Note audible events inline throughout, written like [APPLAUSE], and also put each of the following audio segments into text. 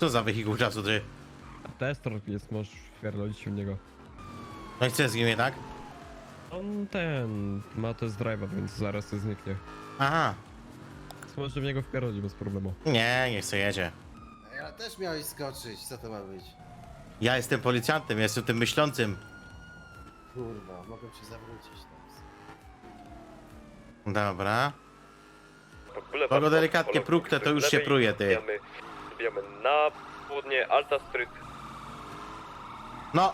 Co za wehikuł czasu, ty? Testor jest, możesz wpierdolić się w niego. No i co z nim, tak? On ten ma test drive'a, więc zaraz to zniknie. Aha. Możesz w niego wpierdolić bez problemu. Nie, nie chcę jedzie. Ja też miałeś skoczyć, co to ma być? Ja jestem policjantem, ja jestem tym myślącym. Kurwa, mogę ci zawrócić teraz. Dobra. Kogo delikatnie próknę, to już się pruje, ty. Zbijamy na południe Alta Street. No.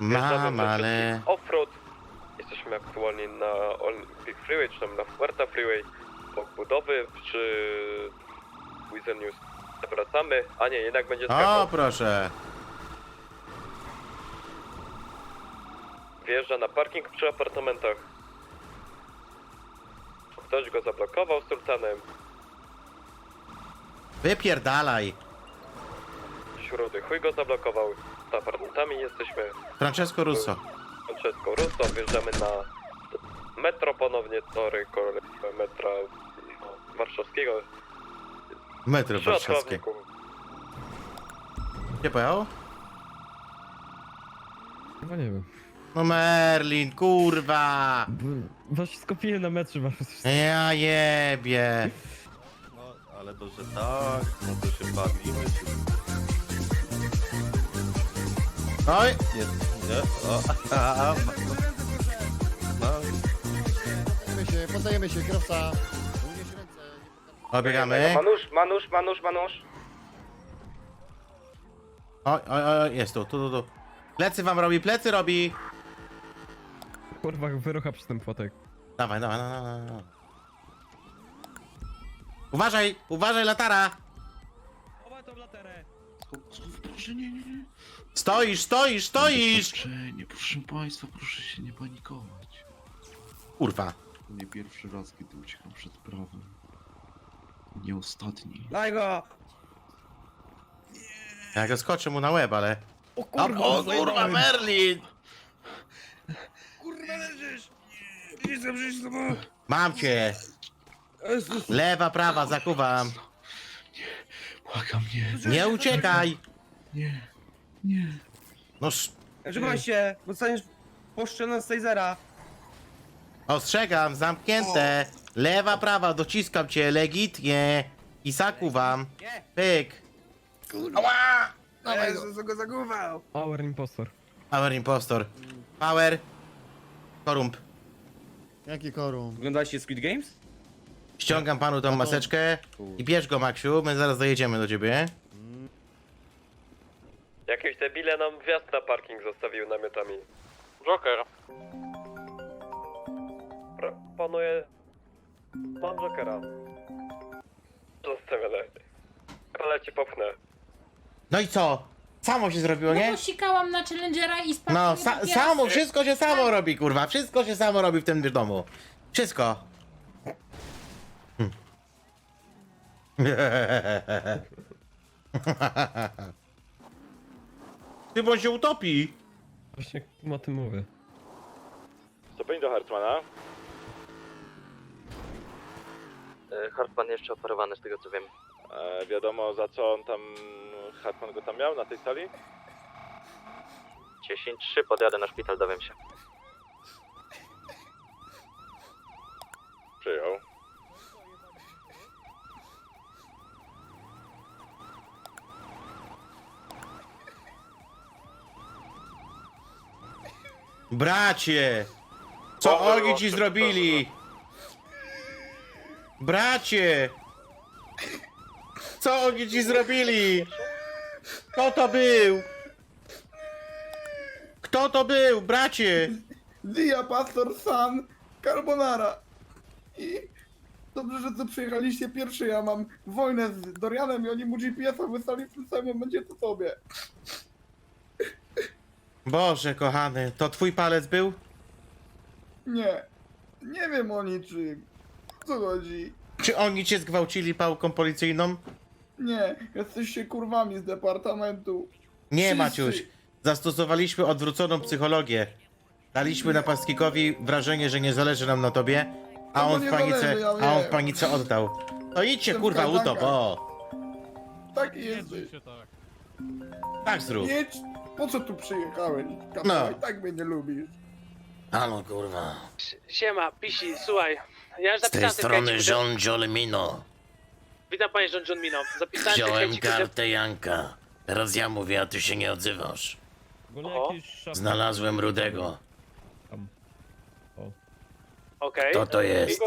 Wjeżdżamy Mam, ale... Offroad. Jesteśmy aktualnie na Olympic Freeway, czy tam na Huerta Freeway. Obok budowy, przy Weasel News. Wracamy, a nie, jednak będzie O, skakał. proszę. Wjeżdża na parking przy apartamentach. Ktoś go zablokował sultanem. Wypierdalaj. Śrudy chuj go zablokował. Z apartamentami jesteśmy. Francesco Russo. Francesco Russo, wjeżdżamy na metro ponownie, tory kolej metra warszawskiego. Metro Przy warszawskie. Ostrowniku. Gdzie pojechał? Chyba nie wiem. No Merlin, kurwa. Właśnie skopiłem na metrze warszawskim. Ja jebie. No, ale to, że tak, no to się bawimy. Oj, Nie, nie, o, a, a, no, Poddajemy się, poddajemy się, kierowca. Unieś ręce. obiegamy. Manusz, Manusz, Manusz, Manusz. Oj, oj, oj, jest tu, tu, tu, tu. Plecy wam robi, plecy robi. Kurwa, wyrucha przez ten płotek. Dawaj, dawaj, dawaj, dawaj. dawaj. Uważaj, uważaj, latara. Chowaj tą laterę! Proszę nie, nie, nie. Stoisz, stoisz, stoisz. Doświadczenie, proszę państwa, proszę się nie panikować. Kurwa. To nie pierwszy raz, kiedy uciekam przed prawem. Nie ostatni. Daj go! Ja go skoczę mu na łeb, ale... O O, kurwa, o kurwa, zajebałem. Merlin! Kurwa leżysz! Widzisz co przyjść tobą? Mam cię. Jezus! Lewa, prawa, zakuwam. Błagam, nie, Nie uciekaj. nie, nie. No, sz- Trzymaj się, bo dostaniesz poszczelone z tasera. ostrzegam, zamknięte. Lewa, prawa, dociskam cię, legitnie. I zakuwam. Nie! Pyk. Ała! Jezus, co go zaguwał! Power impostor. Power impostor. Power. Korump. Jaki korum? Oglądaliście Squid Games? Ściągam panu tą maseczkę i bierz go, Maksiu, my zaraz dojedziemy do ciebie. Jakieś debile nam wjazd na parking zostawił namiotami. Joker. Proponuję... Mam Jokera. Zostawione. Ale ci popchnę. No i co? Samo się zrobiło, No nie? bo sikałam na Challengera i spadł No, sa dopiero- samo, wszystko się samo robi, kurwa. Wszystko się samo robi w tym domu. Wszystko. Hm. [LAUGHS] Ty, bo się utopi. Właśnie o tym mówię. Stopień do Hartmana. Hartman jeszcze operowany z tego co wiem. E, wiadomo za co on tam... Hartman go tam miał na tej sali? 10-3 podjadę na szpital, dowiem się. Przyjął. Bracie! Co oni o, ci zrobili? Bracie! Co oni ci zrobili? Kto to był? Kto to był, bracie? Dia Pastor San Carbonara. I dobrze, że tu przyjechaliście pierwszy. Ja mam wojnę z Dorianem i oni mu GPS-a wysłali w tym samym momencie co tobie. Boże kochany, to twój palec był? Nie. Nie wiem o niczym. O Co chodzi? Czy oni cię zgwałcili pałką policyjną? Nie. Jesteście kurwami z departamentu. Nie, Wszyscy. Maciuś. Zastosowaliśmy odwróconą psychologię. Daliśmy napastnikowi wrażenie, że nie zależy nam na tobie, a No bo on w nie panice, zależy, ja a on w wiem. panice oddał. To idźcie Jestem kurwa w utop, o. Taki jesteś. Tak zrób. Jedź. Po co tu przyjechałeś? No. No. I tak mnie nie lubisz. Halo kurwa. Siema, Pisi, słuchaj. Ja już Z tej strony John Jolemino. Witam panie John John Mino. Zapisałem Wziąłem kartę Janka. Teraz ja mówię, a ty się nie odzywasz. Oho. szaf... Znalazłem Rudego. Okej. Kto to jest?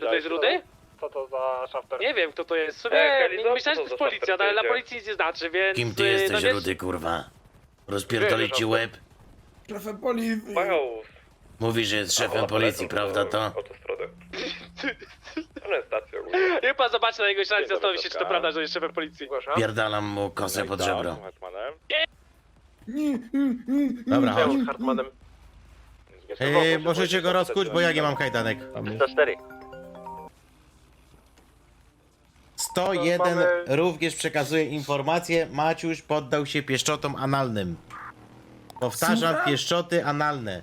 To jest Rudy? Co to za shafter? Nie wiem kto to jest. Sobie E, co myślałem, to że to jest policja, szafter no, ale na jedzie? policji nic nie znaczy, więc... Kim ty y, jesteś, no, wiesz- Rudy, kurwa? Rozpierdolić ci łeb? Szefem policji. Pajał Mówi, że jest szefem policji, prawda to? [LAUGHS] Niech pan zobaczy na jego ślad i zastanowi się, czy to prawda, że jest szefem policji. Pierdalam mu kosę pod żebro. Dobra, chodź. Ej, możecie go rozkuć, bo ja nie mam kajdanek. Tam jest. 104. 101 również przekazuje informację, Maciuś poddał się pieszczotom analnym. Powtarzam, Słucham? pieszczoty analne.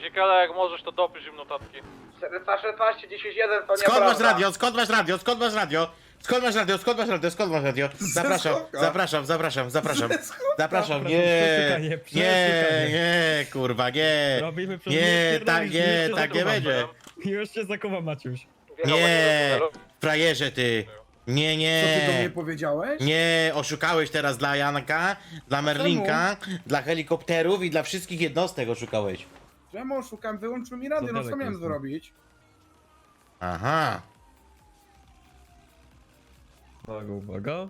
Pisikala, jak możesz, to dopisz im notatki. 416, 10, 1 to Skąd masz radio? Skąd masz radio? Skąd masz radio? Skąd masz radio? Skąd masz radio? Skąd masz radio? Zapraszam, zapraszam, zapraszam, zapraszam. Zapraszam, nie, nie, nie, kurwa, nie. Robimy przez Nie, tak, pierdolisz, nie, tak nie będzie. Już się zakuwa Maciuś. Nie, frajerze ty. Nie, Co ty do mnie nie. powiedziałeś? Nie, oszukałeś teraz dla Janka, dla Merlinka, dla helikopterów i dla wszystkich jednostek oszukałeś. Czemu oszukam? Wyłączył mi radio, Za no co miałem jestem. zrobić? Aha, Uwaga, uwaga.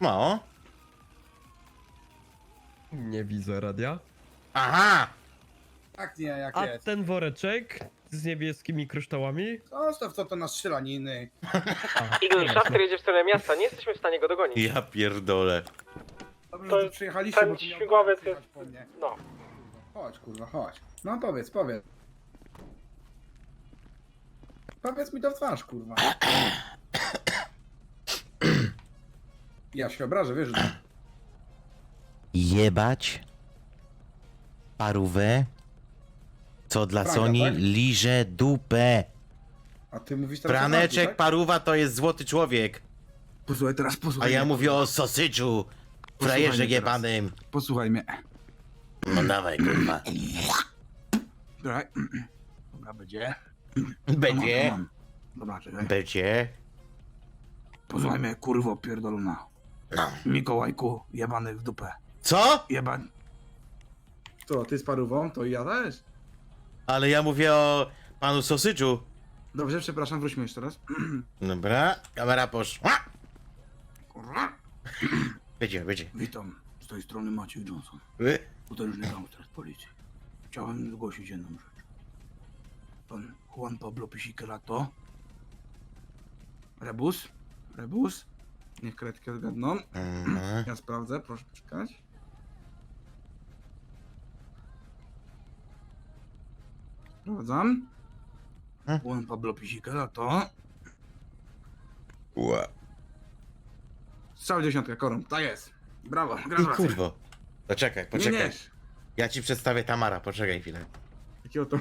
no, Nie widzę radia. aha. Tak nie, jak A jest. ten woreczek z niebieskimi kryształami? Zostaw co to na strzelaniny. [LAUGHS] Eagle Shafter jedzie w stronę miasta, nie jesteśmy w stanie go dogonić. Ja pierdolę. Dobrze, To że tu przyjechaliście, ten bo tu miał śmigłowiec przyjechać jest- po mnie. No. Chodź, kurwa, chodź. No powiedz, powiedz. Powiedz mi to w twarz, kurwa. Ja się obrażę, wiesz, że... Jebać parówę, co dla Franka, Soni tak? liże dupę. A ty mówisz teraz o Marku, tak? paruwa to jest złoty człowiek. Posłuchaj teraz, A posłuchaj. ja mnie. mówię o sosyczu, frajerze mnie teraz. jebanym. Posłuchaj mnie. No dawaj, kurwa. Dobra, Dobra będzie. Będzie, Mam. Dobra, czekaj. będzie. Posłuchaj mnie, kurwo pierdolona. No. Mikołajku, jebany w dupę. Co? Jeban... To, ty z parówą, to i ja też. Ale ja mówię o panu sosyczu. Dobrze, przepraszam, wróćmy jeszcze raz. [CLEARS THROAT] Dobra, kamera poszła. Kurwa. Będzie, będzie. Witam, z tej strony Maciej Johnson. Y, Potężny gangster z policji. Chciałem zgłosić jedną rzecz. Pan Juan Pablo Pisikelato. Rebus? Rebus? Niech kredkę zgadną. mhm. Ja sprawdzę, proszę czekać. Sprawdzam. Juan Pablo Pisikelato. Ła. Strzał dziesiątka, korum. Tak jest. Brawo, I gratulacje. kurwo. Poczekaj, Nie, poczekaj. nie. Ja ci przedstawię Tamara, poczekaj chwilę. Jakiego to...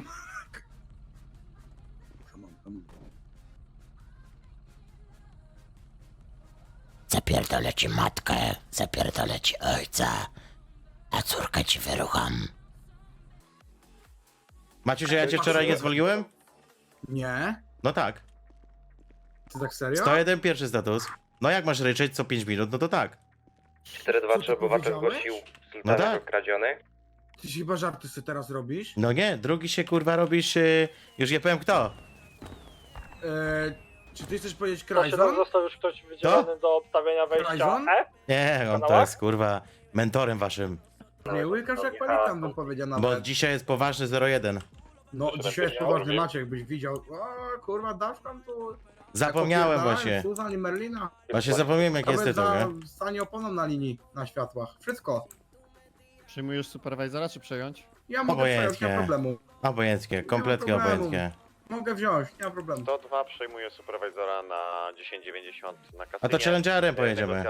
Come on, come on. Zapierdolę ci matkę, zapierdolę ci ojca, a córkę ci wyrucham. Macie, że ja cię wczoraj nie zwoliłem? Nie? No tak. Ty tak serio? 101 pierwszy status. No jak masz ryczeć co 5 minut, no to tak. 423 Co ty obywatel powiedziałeś? zgłosił No sultanek tak. okradziony. Ty się chyba żarty sobie teraz robisz? No nie, drugi się kurwa robisz, yy, już nie powiem kto. Eee, czy ty chcesz powiedzieć Krajzon? został już ktoś wydzielony do obstawienia wejścia Horizon? E? Nie, on to Kanałach? jest kurwa mentorem waszym. Nie łykasz jak palikan bym powiedział Bo nawet. dzisiaj jest poważny 01. No dzisiaj jest poważny Maciek, byś widział. O kurwa, dasz tam tu... Zapomniałem Popierdalałem właśnie. Susan i Merlina. Właśnie zapomniałem jak jest Nawet tytuł, za nie? stanie oponą na linii, na światłach. Wszystko. Przyjmujesz superwajzora czy przejąć? Ja mogę Obojętnie. przejąć, nie ma problemu. Obojętnie, kompletnie problemu. obojętnie. Mogę wziąć, nie ma problemu. 102 przejmuje superwizora na 1090 na kasynie. A to challengerem pojedziemy.